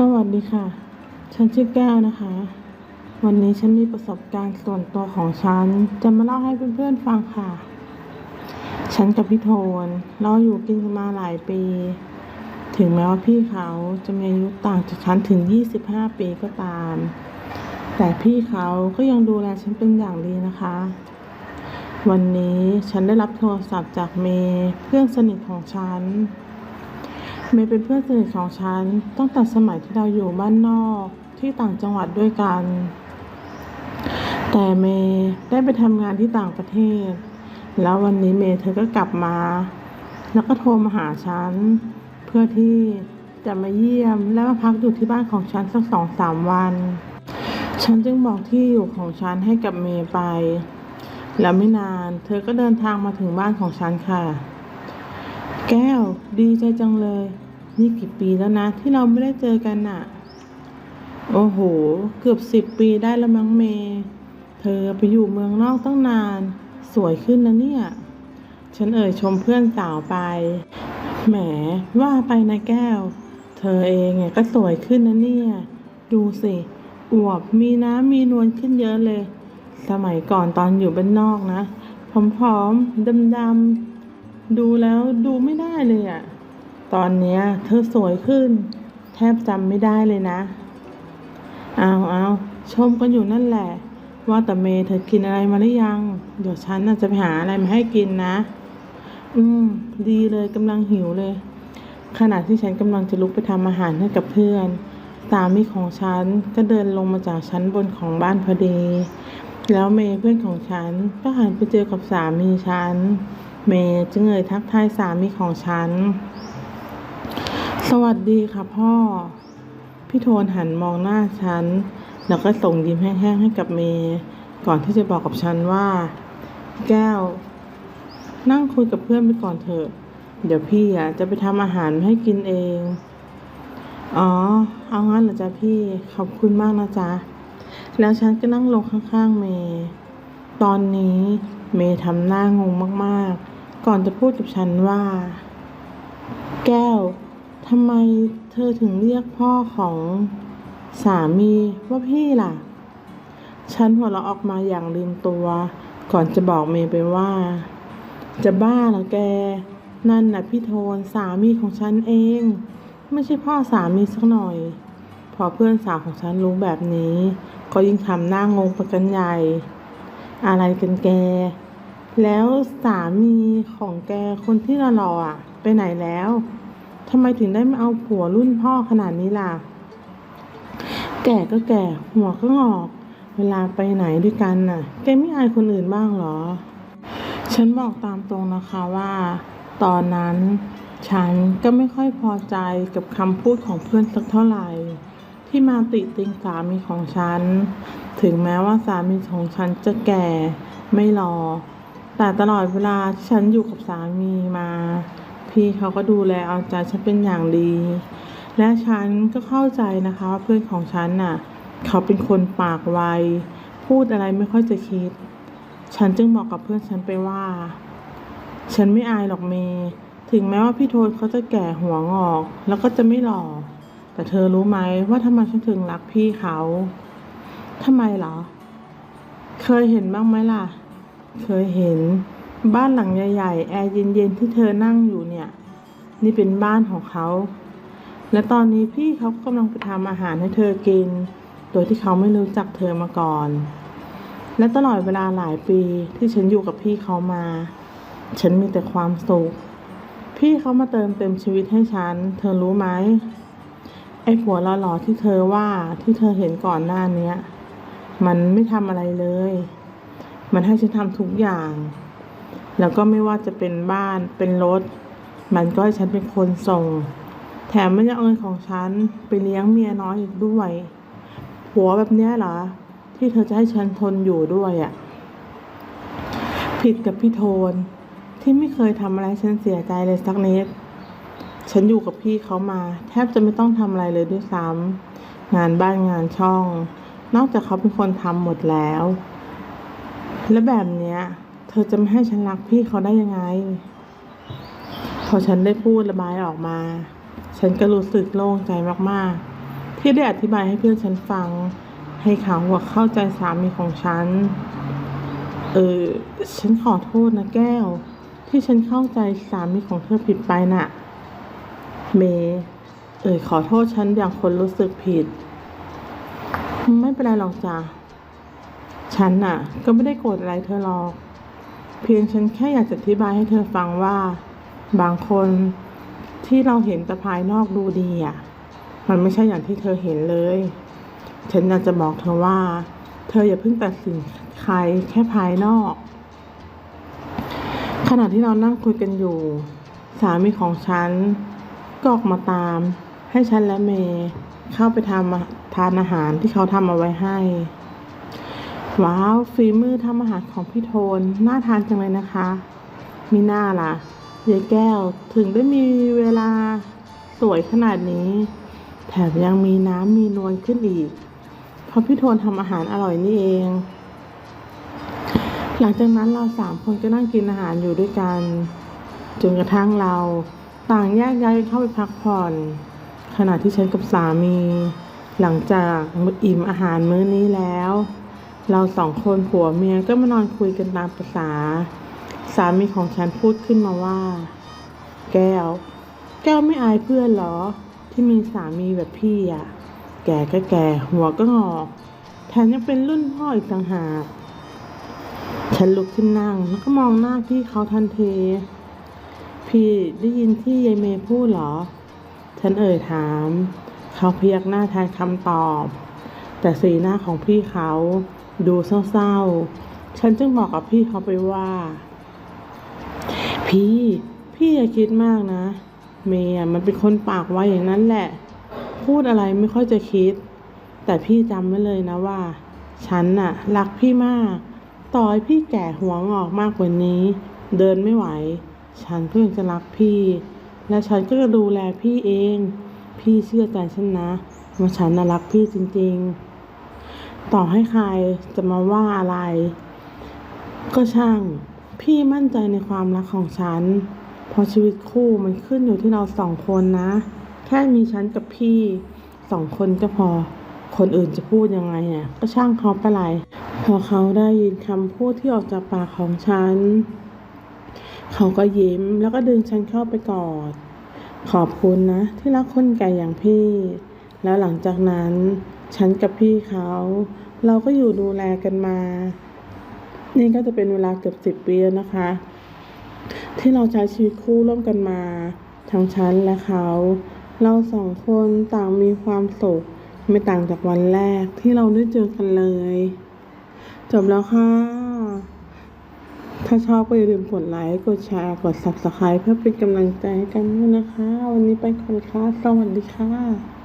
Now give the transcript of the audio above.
สวัสดีค่ะ ฉันชื่อแก้วนะคะ วันนี้ฉันมีประสบการณ์ส่วนตัวของฉัน จะมาเล่าให้เพื่อนๆฟังค่ะ ฉันกับพี่โทน เราอยู่กินกันมาหลายปี ถึงแม้ว่าพี่เขาจะมีอายุต่างจากฉันถึง 25 ปีก็ตาม แต่พี่เขาก็ยังดูแลฉันเป็นอย่างดีนะคะ วันนี้ฉันได้รับโทรศัพท์จากเมย์เพื่อนสนิทของฉัน เมย์เป็นเพื่อนสนิทของฉันตั้งแต่สมัยที่เราอยู่บ้านนอกที่ต่างจังหวัดด้วยกัน แต่เมย์ได้ไปทำงานที่ต่างประเทศ แล้ววันนี้เมย์เธอก็กลับมา แล้วก็โทรมาหาฉัน เพื่อที่จะมาเยี่ยมและมาพักอยู่ที่บ้านของฉันสักสองสามวัน ฉันจึงบอกที่อยู่ของฉันให้กับเมย์ไป แล้วไม่นานเธอก็เดินทางมาถึงบ้านของฉันค่ะ แก้ว ดีใจจังเลย นี่กี่ปีแล้วนะ ที่เราไม่ได้เจอกันน่ะโอ้โห เกือบสิบปีได้แล้วมั้งเมย์เธอไปอยู่เมืองนอกตั้งนาน สวยขึ้นนะเนี่ย ฉันเอ่ยชมเพื่อนสาวไป แหม ว่าไปนะแก้ว เธอเองเนี่ยก็สวยขึ้นนะเนี่ย ดูสิอวบมีน้ำมีนวลขึ้นเยอะเลย สมัยก่อนตอนอยู่บ้านนอกนะผอมๆดำๆ ดูแล้วดูไม่ได้เลยอะตอนเนี้ย เธอสวยขึ้น แทบจำไม่ได้เลยนะ เอาเอาชมกันอยู่นั่นแหละ ว่าแต่เมย์เธอกินอะไรมาหรือยัง เดี๋ยวฉันน่ะจะไปหาอะไรมาให้กินนะ อืม ดีเลยกำลังหิวเลย ขณะที่ฉันกำลังจะลุกไปทำอาหารให้กับเพื่อนสามีของฉันก็เดินลงมาจากชั้นบนของบ้านพอดี แล้วเมย์เพื่อนของฉันก็หันไปเจอกับสามีฉัน เมย์จึงเอ่ยทักทายสามีของฉัน สวัสดีค่ะพ่อ พี่โทนหันมองหน้าฉัน แล้วก็ส่งยิ้มแห้งๆให้กับเมย์ก่อนที่จะบอกกับฉันว่า แก้ว นั่งคุยกับเพื่อนไปก่อนเถอะ เดี๋ยวพี่อะจะไปทำอาหารให้กินเอง อ๋อ เอางั้นเหรอจ๊ะพี่ ขอบคุณมากนะจ๊ะ แล้วฉันก็นั่งลงข้างๆเมย์ตอนนี้เมย์ทำหน้างงมากๆ ก่อนจะพูดกับฉันว่า แก้วทำไมเธอถึงเรียกพ่อของสามีว่าพี่ล่ะ ฉันหัวเราะออกมาอย่างลืมตัว ก่อนจะบอกเมย์ไปว่า จะบ้าเหรอแก นั่นน่ะพี่โทนสามีของฉันเอง ไม่ใช่พ่อสามีสักหน่อย พอเพื่อนสาวของฉันรู้แบบนี้ ก็ยิ่งทำหน้างงไปกันใหญ่ อะไรกันแก แล้วสามีของแกคนที่หล่อๆอะ ไปไหนแล้วทำไมถึงได้มาเอาผัวรุ่นพ่อขนาดนี้ล่ะ แก่ก็แก่หัวก็งอก เวลาไปไหนด้วยกันน่ะ แกไม่อายคนอื่นบ้างเหรอ ฉันบอกตามตรงนะคะว่า ตอนนั้นฉันก็ไม่ค่อยพอใจกับคำพูดของเพื่อนสักเท่าไหร่ ที่มาติติงสามีของฉัน ถึงแม้ว่าสามีของฉันจะแก่ไม่รอ แต่ตลอดเวลาที่ฉันอยู่กับสามีมา พี่เขาก็ดูแลเอาใจฉันเป็นอย่างดี และฉันก็เข้าใจนะคะว่าเพื่อนของฉันน่ะ เขาเป็นคนปากไว พูดอะไรไม่ค่อยจะคิด ฉันจึงบอกกับเพื่อนฉันไปว่า ฉันไม่อายหรอกเมย์ถึงแม้ว่าพี่โทนเขาจะแก่หัวงอก แล้วก็จะไม่หล่อ แต่เธอรู้ไหมว่าทำไมฉันถึงรักพี่เขาทำไมเหรอ เคยเห็นบ้างไหมล่ะ เคยเห็นบ้านหลังใหญ่ๆแอร์เย็นๆที่เธอนั่งอยู่เนี่ย นี่เป็นบ้านของเขา และตอนนี้พี่เขากำลังไปทำอาหารให้เธอกิน โดยที่เขาไม่รู้จักเธอมาก่อน และตลอดเวลาหลายปีที่ฉันอยู่กับพี่เขามา ฉันมีแต่ความสุข พี่เขามาเติมเต็มชีวิตให้ฉัน เธอรู้ไหมไอ้ผัวหล่อๆที่เธอว่าที่เธอเห็นก่อนหน้านี้มันไม่ทำอะไรเลย มันให้ฉันทำทุกอย่าง แล้วก็ไม่ว่าจะเป็นบ้านเป็นรถ มันก็ให้ฉันเป็นคนส่ง แถมมันยังเอาเงินของฉันไปเลี้ยงเมียน้อยอีกด้วยผัวแบบเนี้ยเหรอ ที่เธอจะให้ฉันทนอยู่ด้วยอะ่ะ ผิดกับพี่โทนที่ไม่เคยทำอะไรฉันเสียใจเลยสักนิด ฉันอยู่กับพี่เขามา แทบจะไม่ต้องทำอะไรเลยด้วยซ้ำงานบ้านงานช่อง นอกจากเขาเป็นคนทำหมดแล้ว และแบบเนี้ย เธอจะไม่ให้ฉันรักพี่เขาได้ยังไง พอฉันได้พูดระบายออกมา ฉันก็รู้สึกโล่งใจมากๆ ที่ได้อธิบายให้เพื่อนฉันฟัง ให้เขาว่าเข้าใจสามีของฉัน เออ ฉันขอโทษนะแก้ว ที่ฉันเข้าใจสามีของเธอผิดไปน่ะ เม เอ่ยขอโทษฉันอย่างคนรู้สึกผิด ไม่เป็นไรหรอกจ้ะ ฉันน่ะ ก็ไม่ได้โกรธอะไรเธอหรอก เพียงฉันแค่อยากจะอธิบายให้เธอฟังว่า บางคนที่เราเห็นแต่ภายนอกดูดีอะ มันไม่ใช่อย่างที่เธอเห็นเลย ฉันอยากจะบอกเธอว่า เธออย่าเพิ่งตัดสินใครแค่ภายนอก ขณะที่เรานั่งคุยกันอยู่ สามีของฉันก็ออกมาตาม ให้ฉันและเมย์เข้าไปทำทานอาหารที่เขาทำเอาไว้ให้ ว้าวฝีมือทำอาหารของพี่โทนน่าทานจังเลยนะคะ มีหน้าล่ะยายแก้วถึงได้มีเวลาสวยขนาดนี้ แถมยังมีน้ำมีนวลขึ้นอีก เพราะพี่โทนทำอาหารอร่อยนี่เอง หลังจากนั้นเราสามคนก็นั่งกินอาหารอยู่ด้วยกัน จนกระทั่งเราต่างแยกย้ายเข้าไปพักผ่อน ขณะที่ฉันกับสามี หลังจากอิ่มอาหารมื้อนี้แล้ว เราสองคนผัวเมียก็มานอนคุยกันตามภาษา สามีของฉันพูดขึ้นมาว่า แก้ว แก้วไม่อายเพื่อนเหรอ ที่มีสามีแบบพี่อะ แก่ก็แก่หัวก็งอกแถมยังเป็นรุ่นพ่ออีกต่างหากฉันลุกขึ้นนั่งแล้วก็มองหน้าพี่เขาทันทีพี่ได้ยินที่ยายเมย์พูดเหรอ ฉันเอ่ยถาม เขาพยักหน้าแทนคำตอบ แต่สีหน้าของพี่เขา ดูเศร้าๆ ฉันจึงบอกกับพี่เขาไปว่า พี่ พี่อย่าคิดมากนะ เมย์มันเป็นคนปากไวอย่างนั้นแหละ พูดอะไรไม่ค่อยจะคิด แต่พี่จำไว้เลยนะว่า ฉันน่ะ รักพี่มาก ต่อให้พี่แก่หัวงอกมากกว่านี้ เดินไม่ไหว ฉันก็ยังจะรักพี่ และฉันก็จะดูแลพี่เอง พี่เชื่อใจฉันนะว่าฉันน่ะรักพี่จริง ๆ ต่อให้ใครจะมาว่าอะไร ก็ช่าง พี่มั่นใจในความรักของฉัน เพราะชีวิตคู่มันขึ้นอยู่ที่เราสองคนนะ แค่มีฉันกับพี่สองคนก็พอ คนอื่นจะพูดยังไงอะก็ช่างเขาไปไรพอเขาได้ยินคำพูดที่ออกจากปากของฉัน เขาก็ยิ้มแล้วก็ดึงฉันเข้าไปกอด ขอบคุณนะ ที่รักคนแก่อย่างพี่ แล้วหลังจากนั้น ฉันกับพี่เขา เราก็อยู่ดูแลกันมา นี่ก็จะเป็นเวลาเกือบสิบปีแล้วนะคะ ที่เราใช้ชีวิตคู่ร่วมกันมา ทั้งฉันและเขา เราสองคนต่างมีความสุขไม่ต่างจากวันแรกที่เราได้เจอกันเลย จบแล้วค่ะ ถ้าชอบก็อย่าลืมกดไลค์กดแชร์กด subscribe เพื่อเป็นกำลังใจให้กันด้วยนะคะ วันนี้ไปก่อนค่ะ สวัสดีค่ะ